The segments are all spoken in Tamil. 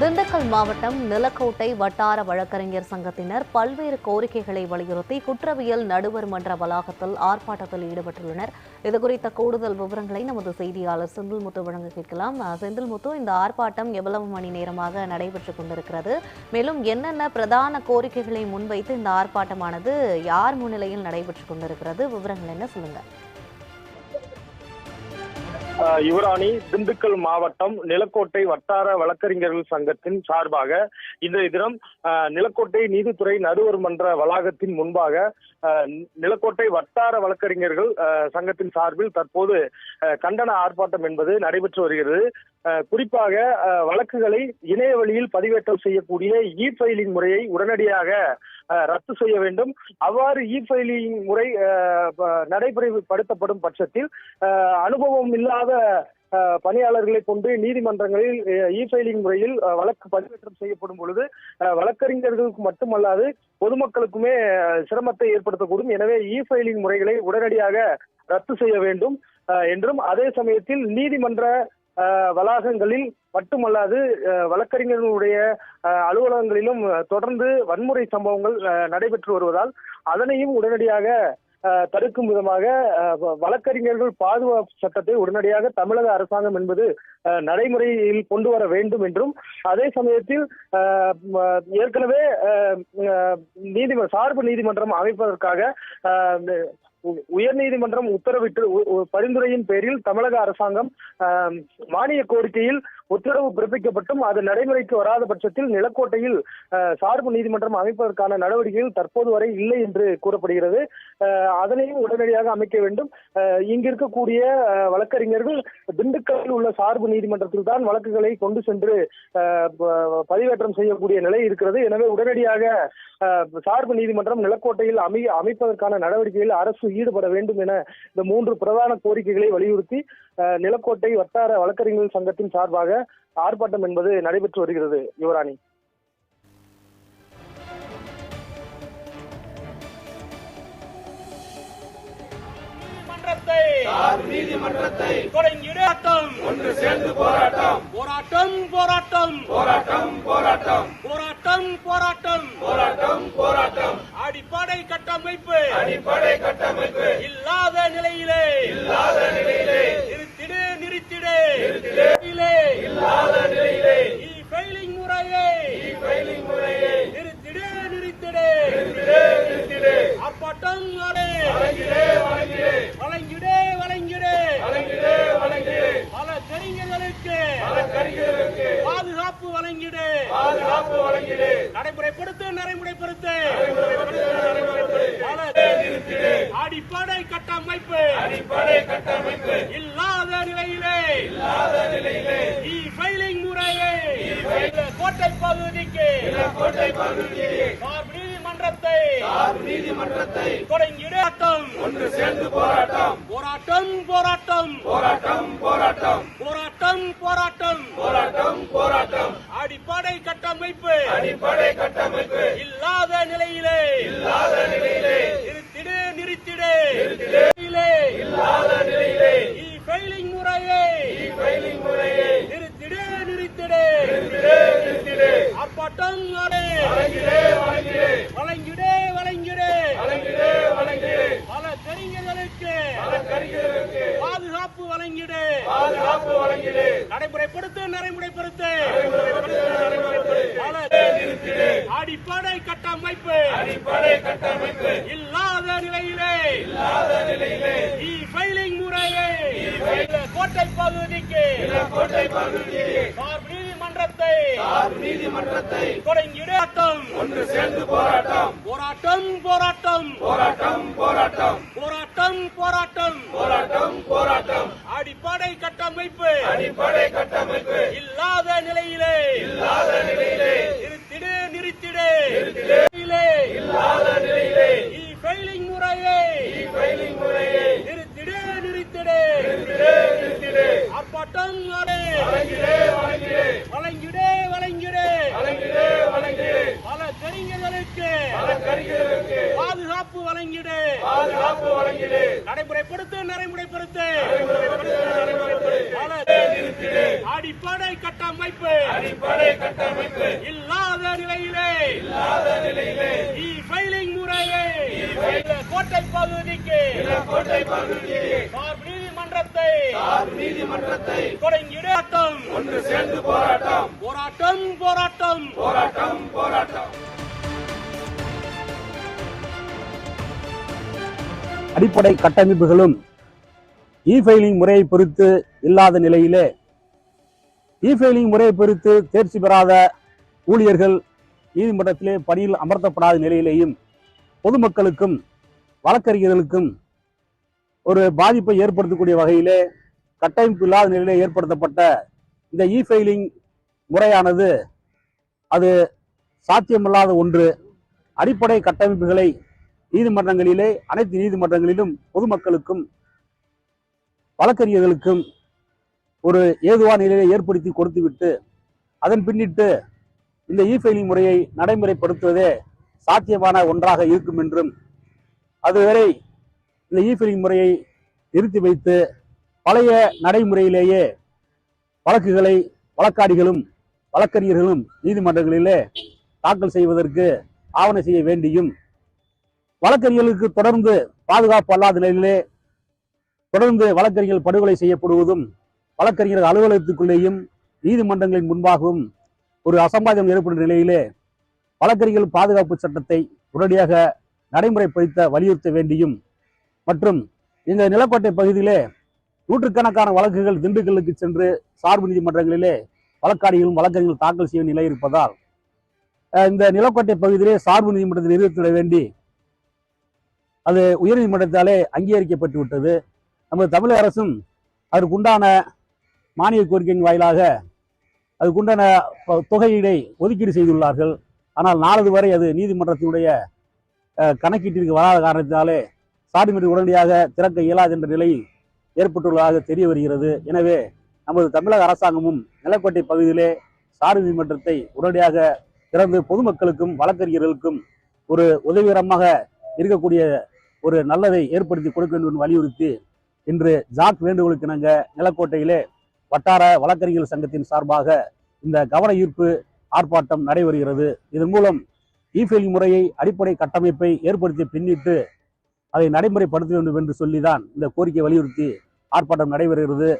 திண்டுக்கல் மாவட்டம் நிலக்கோட்டை வட்டார வழக்கறிஞர் சங்கத்தினர் பல்வேறு கோரிக்கைகளை வலியுறுத்தி குற்றவியல் நடுவர் மன்ற வளாகத்தில் ஆர்ப்பாட்டத்தில் ஈடுபட்டுள்ளனர். இதுகுறித்த கூடுதல் விவரங்களை நமது செய்தியாளர் செந்தில்முத்து வழங்க கேட்கலாம். செந்தில்முத்து இந்த ஆர்ப்பாட்டம் எவ்வளவு மணி நேரமாக நடைபெற்றுக் கொண்டிருக்கிறது? மேலும் என்னென்ன பிரதான கோரிக்கைகளை முன்வைத்து இந்த ஆர்ப்பாட்டமானது யார் முன்னிலையில் நடைபெற்றுக் கொண்டிருக்கிறது? விவரங்கள் என்ன சொல்லுங்கள் யுவராணி திண்டுக்கல் மாவட்டம் நிலக்கோட்டை வட்டார வழக்கறிஞர்கள் சங்கத்தின் சார்பாக இன்றைய தினம் ஆஹ் நிலக்கோட்டை நீதித்துறை நடுவர் மன்ற வளாகத்தின் முன்பாக நிலக்கோட்டை வட்டார வழக்கறிஞர்கள் சங்கத்தின் சார்பில் தற்போது கண்டன ஆர்ப்பாட்டம் என்பது நடைபெற்று வருகிறது. குறிப்பாக வழக்குகளை இணைய வழியில் பதிவேற்றம் செய்யக்கூடிய இ ஃபைலிங் முறையை உடனடியாக ரத்து செய்ய வேண்டும். அவ்வாறு இ ஃபைலிங் முறை நடைமுறைப்படுத்தப்படும் பட்சத்தில் அனுபவம் இல்லாத பணியாளர்களை கொண்டு நீதிமன்றங்களில் இ ஃபைலிங் முறையில் வழக்கு பதிவேற்றம் செய்யப்படும் பொழுது வழக்கறிஞர்களுக்கு மட்டுமல்லாது பொதுமக்களுக்குமே சிரமத்தை ஏற்படுத்தக்கூடும். எனவே இ ஃபைலிங் முறைகளை உடனடியாக ரத்து செய்ய வேண்டும் என்றும் அதே சமயத்தில் நீதிமன்ற ஆஹ் வளாகங்களில் மட்டுமல்லாது வழக்கறிஞர்களுடைய அலுவலகங்களிலும் தொடர்ந்து வன்முறை சம்பவங்கள் நடைபெற்று வருவதால் அதனையும் உடனடியாக தடுக்கும் விதமாக வ- வழக்கறிஞர்கள் பாதுகாப்பு சட்டத்தை உடனடியாக தமிழக அரசாங்கம் என்பது நடைமுறையில் கொண்டு வர வேண்டும் என்றும் அதே சமயத்தில் ஆஹ் ஏற்கனவே நீதிமன்ற சார்பு நீதிமன்றம் அமைப்பதற்காக ஆஹ் உயர்நீதிமன்றம் உத்தரவிட்டு பரிந்துரையின் பேரில் தமிழக அரசாங்கம் மானிய கோரிக்கையில் உத்தரவு பிறப்பிக்கப்பட்டும் அது நடைமுறைக்கு வராத பட்சத்தில் நிலக்கோட்டையில் சார்பு நீதிமன்றம் அமைப்பதற்கான நடவடிக்கைகள் தற்போது வரை இல்லை என்று கூறப்படுகிறது. அதனையும் உடனடியாக அமைக்க வேண்டும். இங்கிருக்கக்கூடிய இங்கு இருக்கக்கூடிய வழக்கறிஞர்கள் திண்டுக்கல்லில் உள்ள சார்பு நீதிமன்றத்தில் தான் வழக்குகளை கொண்டு சென்று பதிவேற்றம் செய்யக்கூடிய நிலை இருக்கிறது. எனவே உடனடியாக சார்பு நீதிமன்றம் நிலக்கோட்டையில் அமை அமைப்பதற்கான நடவடிக்கையில் அரசு ஈடுபட வேண்டும் என இந்த மூன்று பிரதான கோரிக்கைகளை வலியுறுத்தி நிலக்கோட்டை வட்டார வழக்கறிஞர்கள் சங்கத்தின் சார்பாக ஆர்ப்பாட்டம் என்பது நடைபெற்று வருகிறது. யுவராணி. நீதிமன்றத்தை நீதிமன்றத்தை தொடங்கிடாட்டம் ஒன்று சேர்ந்து போராட்டம். போராட்டம் போராட்டம். போராட்டம் போராட்டம். போராட்டம் போராட்டம். போராட்டம் போராட்டம். அடிப்படை கட்டமைப்பு. அடிப்படை கட்டமைப்பு. இல்லாத நிலையிலே. இல்லாத நிலையிலே. நிறுத்திடு நிறுத்திடு. நிறுத்திடு. இல்லாத நிலையிலே. இ ஃபைலிங் முறையை. இ ஃபைலிங் முறையை. நிறுத்திடு நிறுத்திடு. நிறுத்திடு நிறுத்திடு. ஆர்ப்பாட்டம் வழங்கிடே வழங்கிடே. வழங்கிடே வழங்கிடே. வழங்கிடே வழங்கிடே. பல தெரிஞர்களுக்கு பல தெரிஞர்களுக்கு பாதுகாப்பு வழங்கிடு. பாதுகாப்பு வழங்கிடு. நடைமுறைப்படுத்து நடைமுறைப்படுத்து பல அடிப்படை கட்டமைப்பு. அடிப்படை கட்டமைப்பு. இல்லாத நிலையிலே. இல்லாத நிலையிலே. இ ஃபைலிங் முறையை கோட்டை பகுதிக்கு. கோட்டை பகுதிக்கு. நீதிமன்றத்தை. நீதிமன்றத்தை. தொடங்கிடாட்டம் ஒன்று சேர்ந்து போராட்டம். போராட்டம் போராட்டம். போராட்டம் போராட்டம். போராட்டம் போராட்டம். போராட்டம் போராட்டம். அடிப்படை கட்டமைப்பு. அடிப்படை கட்டமைப்பு. இல்லாத நிலையிலே இல்லாத நிலையிலே நிறுத்திடு நிறுத்திடு நிறுத்திடு இல்லாத நிலையிலே இ ஃபைலிங் முறையை இ ஃபைலிங் முறையை நிறுத்திடு நிறுத்திடு நிறுத்திடு நிறுத்திடு ஆர்ப்பாட்டம் வழங்கிடே வழங்கிடே வழங்கிடே வழங்கிடே வழங்கிடே வழங்கிடே பல தெரிஞர்களுக்கு பல தெரிஞர்களுக்கு பாதுகாப்பு வழங்கிடு பாதுகாப்பு வழங்கிடு நடைமுறைப்படுத்து நடைமுறைப்படுத்து. அடிப்படை கட்டமைப்பு. அடிப்படை கட்டமைப்பு. இல்லாத நிலையிலே. இல்லாத நிலையிலே. இ ஃபைலிங் முறையை கோட்டை பகுதிக்கு. கோட்டை பகுதிக்கு. நீதிமன்றத்தை. நீதிமன்றத்தை. தொடங்கிடாட்டம் ஒன்று சேர்ந்து போராட்டம். போராட்டம் போராட்டம். போராட்டம் போராட்டம் போராட்டம் போராட்டம் போராட்டம் அடிப்படை கட்டமைப்பு அடிப்படை கட்டமைப்பு இல்லாத நிலையிலே இல்லாத நிலையிலே நிறுத்திடு நிறுத்திடு நிறுத்திடு இல்லாத நிலையிலே இ ஃபைலிங் முறையை இ ஃபைலிங் முறையை நிறுத்திடு நிறுத்திடு நிறுத்திடு நிறுத்திடு ஆர்ப்பாட்டம் வழங்கிடே வழங்கிடே வழங்கிடே வழங்கிடே வழங்கிடே வழங்கிடே பல தெரிஞர்களுக்கு பல தெரிஞர்களுக்கு பாதுகாப்பு வழங்கிடு பாதுகாப்பு வழங்கிடு நடைமுறைப்படுத்து நடைமுறைப்படுத்து பல அடிப்படை கட்டமைப்பு அடிப்படை கட்டமைப்பு. இல்லாத நிலையிலே. இல்லாத நிலையிலே. இ ஃபைலிங் முறையே. கோட்டை பகுதிக்கு. கோட்டை பகுதிக்கு. நீதிமன்றத்தை. நீதிமன்றத்தை. தொடங்கிடாட்டம் ஒன்று சேர்ந்து போராட்டம். போராட்டம் போராட்டம். போராட்டம் போராட்டம். அடிப்படை கட்டமைப்புகளும் இ ஃபைலிங் முறையை பொறுத்து இல்லாத நிலையிலே இ ஃபைலிங் முறையை பொறுத்து தேர்ச்சி பெறாத ஊழியர்கள் நீதிமன்றத்திலே பணியில் அமர்த்தப்படாத நிலையிலேயும் பொதுமக்களுக்கும் வழக்கறிஞர்களுக்கும் ஒரு பாதிப்பை ஏற்படுத்தக்கூடிய வகையிலே கட்டமைப்பு இல்லாத நிலையிலே ஏற்படுத்தப்பட்ட இந்த இ ஃபைலிங் முறையானது அது சாத்தியமில்லாத ஒன்று. அடிப்படை கட்டமைப்புகளை நீதிமன்றங்களிலே அனைத்து நீதிமன்றங்களிலும் பொதுமக்களுக்கும் வழக்கறிஞர்களுக்கும் ஒரு ஏதுவான நிலையை ஏற்படுத்தி கொடுத்துவிட்டு அதன் பின்னிட்டு இந்த இ ஃபைலிங் முறையை நடைமுறைப்படுத்துவதே சாத்தியமான ஒன்றாக இருக்கும் என்றும் அதுவரை இந்த இ ஃபைலிங் முறையை நிறுத்தி வைத்து பழைய நடைமுறையிலேயே வழக்குகளை வழக்காடிகளும் வழக்கறிஞர்களும் நீதிமன்றங்களிலே தாக்கல் செய்வதற்கு ஆவணம் செய்ய வேண்டியும் வழக்கறிஞர்களுக்கு தொடர்ந்து பாதுகாப்பு அல்லாத நிலையிலே தொடர்ந்து வழக்கறிஞர்கள் படுகொலை செய்யப்படுவதும் வழக்கறிஞர் அலுவலகத்துக்குள்ளேயும் நீதிமன்றங்களின் முன்பாகவும் ஒரு அசம்பாதம் ஏற்படும் நிலையிலே வழக்கறிஞர்கள் பாதுகாப்பு சட்டத்தை உடனடியாக நடைமுறைப்படுத்த வலியுறுத்த வேண்டியும் மற்றும் இந்த நிலக்கோட்டை பகுதியிலே நூற்றுக்கணக்கான வழக்குகள் திண்டுக்கல்லுக்கு சென்று சார்பு நீதிமன்றங்களிலே வழக்காடிகளும் வழக்கறிஞர்கள் தாக்கல் செய்ய நிலை இருப்பதால் இந்த நிலக்கோட்டை பகுதியிலே சார்பு நீதிமன்றத்தை நிறுத்திட வேண்டி அது உயர்நீதிமன்றத்தாலே அங்கீகரிக்கப்பட்டு விட்டது நமது தமிழக அரசும் அதற்குண்டான மானிய கோரிக்கையின் வாயிலாக அதுக்குண்டான தொகையீடை ஒதுக்கீடு செய்துள்ளார்கள். ஆனால் நாளது வரை அது நீதிமன்றத்தினுடைய கணக்கீட்டிற்கு வராத காரணத்தினாலே சாடிமன்றி உடனடியாக திறக்க இயலாது என்ற நிலை ஏற்பட்டுள்ளதாக தெரிய வருகிறது. எனவே நமது தமிழக அரசாங்கமும் நிலக்கோட்டை பகுதியிலே சார்பு நீதிமன்றத்தை உடனடியாக திறந்து பொதுமக்களுக்கும் வழக்கறிஞர்களுக்கும் ஒரு உதவிகரமாக இருக்கக்கூடிய ஒரு நல்லதை ஏற்படுத்தி கொடுக்க வேண்டும் என்று வலியுறுத்தி இன்று ஜாக் வேண்டுகோளுக்கு நாங்கள் நிலக்கோட்டையிலே வட்டார வழக்கறிஞர்கள் சங்கத்தின் சார்பாக இந்த கவன ஈர்ப்பு ஆர்ப்பாட்டம் நடைபெறுகிறது. இதன் மூலம் e இ முறையை அடிப்படை கட்டமைப்பை ஏற்படுத்தி பின்னிட்டு அதை நடைமுறைப்படுத்த வேண்டும் என்று சொல்லிதான் இந்த கோரிக்கை வலியுறுத்தி ஆர்ப்பாட்டம் நடைபெறுகிறது.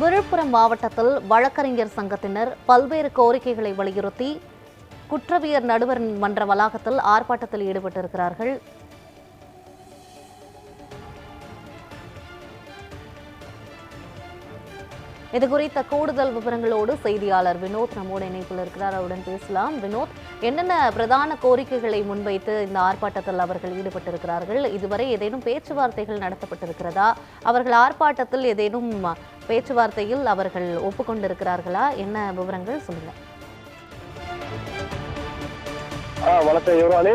விழுப்புரம் மாவட்டத்தில் வழக்கறிஞர் சங்கத்தினர் பல்வேறு கோரிக்கைகளை வலியுறுத்தி குற்றவியர் நடுவர் மன்ற வளாகத்தில் ஆர்ப்பாட்டத்தில் ஈடுபட்டிருக்கிறார்கள். இது குறித்த கூடுதல் விவரங்களோடு செய்தியாளர் வினோத் நம்மோடு இணைப்பில் இருக்கிறார். அவருடன் பேசலாம். வினோத் என்னென்ன பிரதான கோரிக்கைகளை முன்வைத்து இந்த ஆர்ப்பாட்டத்தில் அவர்கள் ஈடுபட்டிருக்கிறார்கள்? இதுவரை ஏதேனும் பேச்சுவார்த்தைகள் நடத்தப்பட்டிருக்கிறதா? அவர்கள் ஆர்ப்பாட்டத்தில் ஏதேனும் பேச்சுவார்த்தையில் அவர்கள் ஒப்புக்கொண்டிருக்கிறார்களா? என்ன விவரங்கள் சொல்லுங்க. வணக்கம் யுவராணி.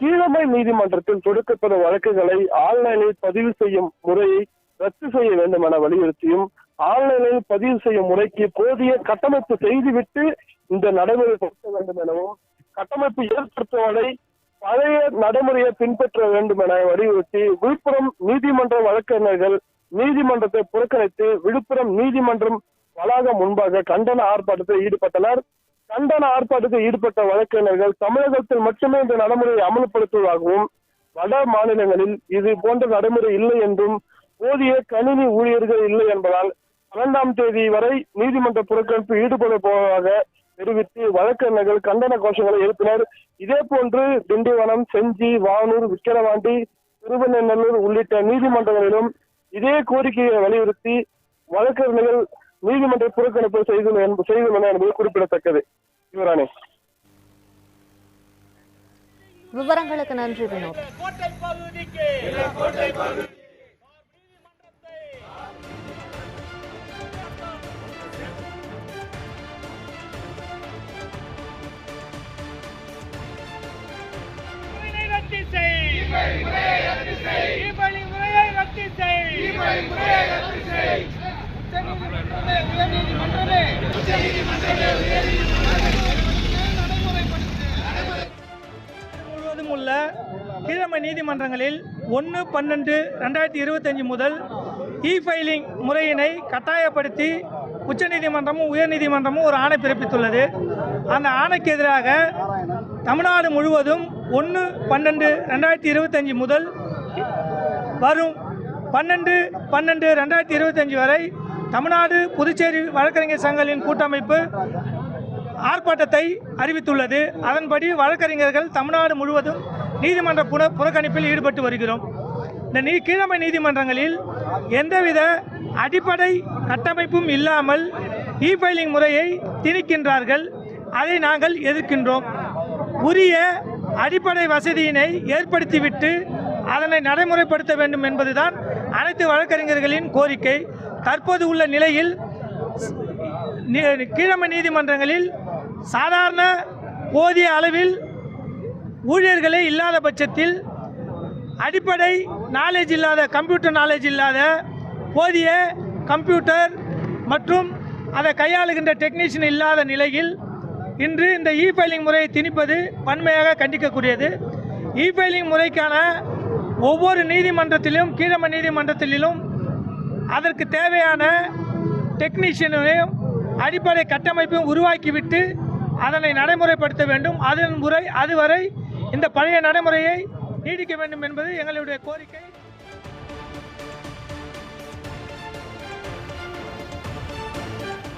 கீழமை நீதிமன்றத்தில் தொடுக்கப்படும் வழக்குகளை ஆன்லைனில் பதிவு செய்யும் முறையை ரத்து செய்ய வேண்டும் என வலியுறுத்தியும் ஆன்லைனில் பதிவு செய்யும் முறைக்கு போதிய கட்டமைப்பு செய்துவிட்டு இந்த நடைமுறைப்படுத்த வேண்டும் எனவும் கட்டமைப்பு ஏற்படுத்துவதை பழைய நடைமுறையை பின்பற்ற வேண்டும் என வலியுறுத்தி விழுப்புரம் நீதிமன்ற வழக்கறிஞர்கள் நீதிமன்றத்தை புறக்கணித்து விழுப்புரம் நீதிமன்றம் வளாகம் முன்பாக கண்டன ஆர்ப்பாட்டத்தில் ஈடுபட்டனர். கண்டன ஆர்ப்பாட்டத்தில் ஈடுபட்ட வழக்கறிஞர்கள் தமிழகத்தில் மட்டுமே இந்த நடைமுறையை அமல்படுத்துவதாகவும் வட மாநிலங்களில் இது போன்ற நடைமுறை இல்லை என்றும் போதிய கணினி ஊழியர்கள் இல்லை என்பதால் பன்னெண்டாம் தேதி வரை நீதிமன்ற புறக்கணிப்பு ஈடுபட போவதாக தெரிவித்து வழக்கறிஞர்கள் கண்டன கோஷங்களை எழுப்பினர். இதே போன்று திண்டிவனம் செஞ்சி வானூர் விக்கிரவாண்டி திருவண்ணநல்லூர் உள்ளிட்ட நீதிமன்றங்களிலும் இதே கோரிக்கையை வலியுறுத்தி வழக்கறிஞர்கள் நீதிமன்ற புறக்கணிப்பு செய்துள்ளனர் என்பது குறிப்பிடத்தக்கது. யுவராணி. விவரங்களுக்கு நன்றி வினோத். முழுவதும் உள்ள கீழமை நீதிமன்றங்களில் ஒன்று பன்னெண்டு ரெண்டாயிரத்தி இருபத்தஞ்சி முதல் இ ஃபைலிங் முறையினை கட்டாயப்படுத்தி உச்சநீதிமன்றமும் உயர்நீதிமன்றமும் ஒரு ஆணை பிறப்பித்துள்ளது. அந்த ஆணைக்கு எதிராக தமிழ்நாடு முழுவதும் ஒன்று பன்னெண்டு ரெண்டாயிரத்தி இருபத்தஞ்சி முதல் வரும் பன்னெண்டு பன்னெண்டு ரெண்டாயிரத்தி இருபத்தஞ்சி வரை தமிழ்நாடு புதுச்சேரி வழக்கறிஞர் சங்கங்களின் கூட்டமைப்பு ஆர்ப்பாட்டத்தை அறிவித்துள்ளது. அதன்படி வழக்கறிஞர்கள் தமிழ்நாடு முழுவதும் நீதிமன்ற புற புறக்கணிப்பில் ஈடுபட்டு வருகிறோம். இந்த நீ கீழமை நீதிமன்றங்களில் எந்தவித அடிப்படை கட்டமைப்பும் இல்லாமல் இ ஃபைலிங் முறையை திணிக்கின்றார்கள். அதை நாங்கள் எதிர்க்கின்றோம். உரிய அடிப்படை வசதியினை ஏற்படுத்திவிட்டு அதனை நடைமுறைப்படுத்த வேண்டும் என்பதுதான் அனைத்து வழக்கறிஞர்களின் கோரிக்கை தற்போது உள்ள நிலையில் கீழமை நீதிமன்றங்களில் சாதாரண போதிய அளவில் ஊழியர்களே இல்லாத பட்சத்தில் அடிப்படை நாலேஜ் இல்லாத கம்ப்யூட்டர் நாலேஜ் இல்லாத போதிய கம்ப்யூட்டர் மற்றும் அதை கையாளுகின்ற டெக்னீஷியன் இல்லாத நிலையில் இன்று இந்த இ ஃபைலிங் முறையை திணிப்பது வன்மையாக கண்டிக்கக்கூடியது. இ ஃபைலிங் முறைக்கான ஒவ்வொரு நீதிமன்றத்திலும் கீழமை நீதிமன்றத்திலும் அதற்கு தேவையான டெக்னீஷியனையும் அடிப்படை கட்டமைப்பையும் உருவாக்கிவிட்டு அதனை நடைமுறைப்படுத்த வேண்டும். அதன் முறை அதுவரை இந்த பழைய நடைமுறையை நீடிக்க வேண்டும் என்பது எங்களுடைய கோரிக்கை.